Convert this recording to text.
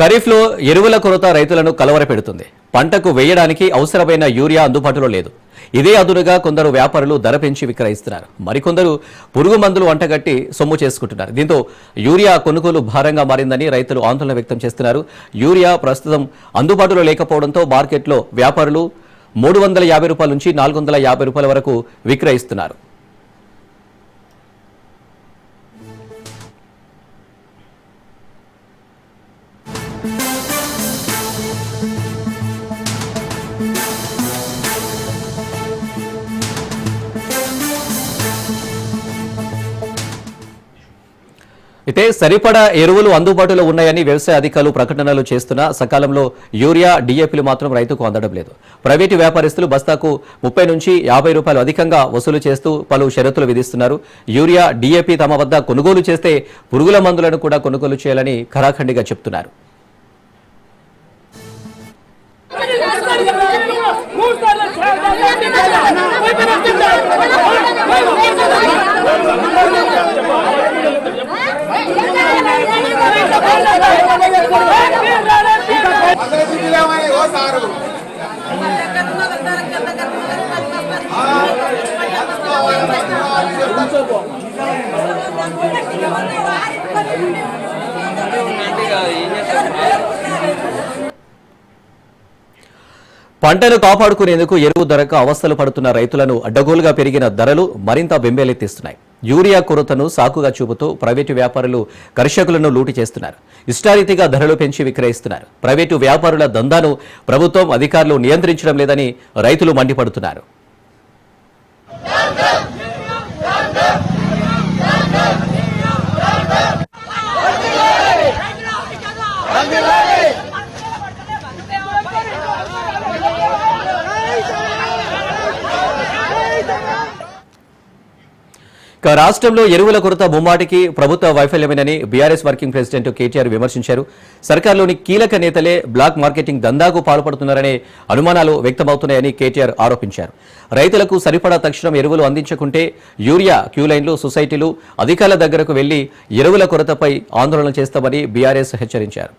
ఖరీఫ్లో ఎరువుల కొరత రైతులను కలవరపెడుతుంది. పంటకు వేయడానికి అవసరమైన యూరియా అందుబాటులో లేదు. ఇదే అదునుగా కొందరు వ్యాపారులు ధర పెంచి విక్రయిస్తున్నారు. మరికొందరు పురుగు మందులు వంటగట్టి సొమ్ము చేసుకుంటున్నారు. దీంతో యూరియా కొనుగోలు భారంగా మారిందని రైతులు ఆందోళన వ్యక్తం చేస్తున్నారు. యూరియా ప్రస్తుతం అందుబాటులో లేకపోవడంతో మార్కెట్లో వ్యాపారులు మూడు వందల యాభై రూపాయల నుంచి నాలుగు వందల యాభై రూపాయల వరకు విక్రయిస్తున్నారు. అయితే సరిపడా ఎరువులు అందుబాటులో ఉన్నాయని వ్యవసాయ అధికారులు ప్రకటనలు చేస్తున్నా సకాలంలో యూరియా డీఏపీలు మాత్రం రైతుకు అందడం లేదు. ప్రైవేటు వ్యాపారస్తులు బస్తాకు ముప్పై నుంచి యాభై రూపాయలు అధికంగా వసూలు చేస్తూ పలు షరతులు విధిస్తున్నారు. యూరియా డీఏపీ తమ వద్ద కొనుగోలు చేస్తే పురుగుల మందులను కూడా కొనుగోలు చేయాలని ఖరాఖండిగా చెప్తున్నారు. పంటను కాపాడుకునేందుకు ఎరువు ధరకు అవస్థలు పడుతున్న రైతులను అడ్డగోలుగా పెరిగిన ధరలు మరింత బెంబేలెత్తిస్తున్నాయి యూరియా కొరతను సాకుగా చూపుతూ ప్రైవేటు వ్యాపారులు కర్షకులను లూటి చేస్తున్నారు. ఇష్టారీతిగా ధరలు పెంచి విక్రయిస్తున్నారు. ప్రైవేటు వ్యాపారుల దందాను ప్రభుత్వం అధికారులు నియంత్రించడం లేదని రైతులు మండిపడుతున్నారు. రాష్ట్రంలో ఎరువుల కొరత ముమ్మాటికి ప్రభుత్వ వైఫల్యమేనని బీఆర్ఎస్ వర్కింగ్ ప్రెసిడెంట్ కేటీఆర్ విమర్శించారు. సర్కార్లోని కీలక నేతలే బ్లాక్ మార్కెటింగ్ దందాకు పాల్పడుతున్నారనే అనుమానాలు వ్యక్తమవుతున్నాయని కేటీఆర్ ఆరోపించారు. రైతులకు సరిపడా తక్షణం ఎరువులు అందించకుంటే యూరియా క్యూలైన్లు సొసైటీలు అధికారుల దగ్గరకు వెళ్ళి ఎరువుల కొరతపై ఆందోళన చేస్తామని బీఆర్ఎస్ హెచ్చరించారు.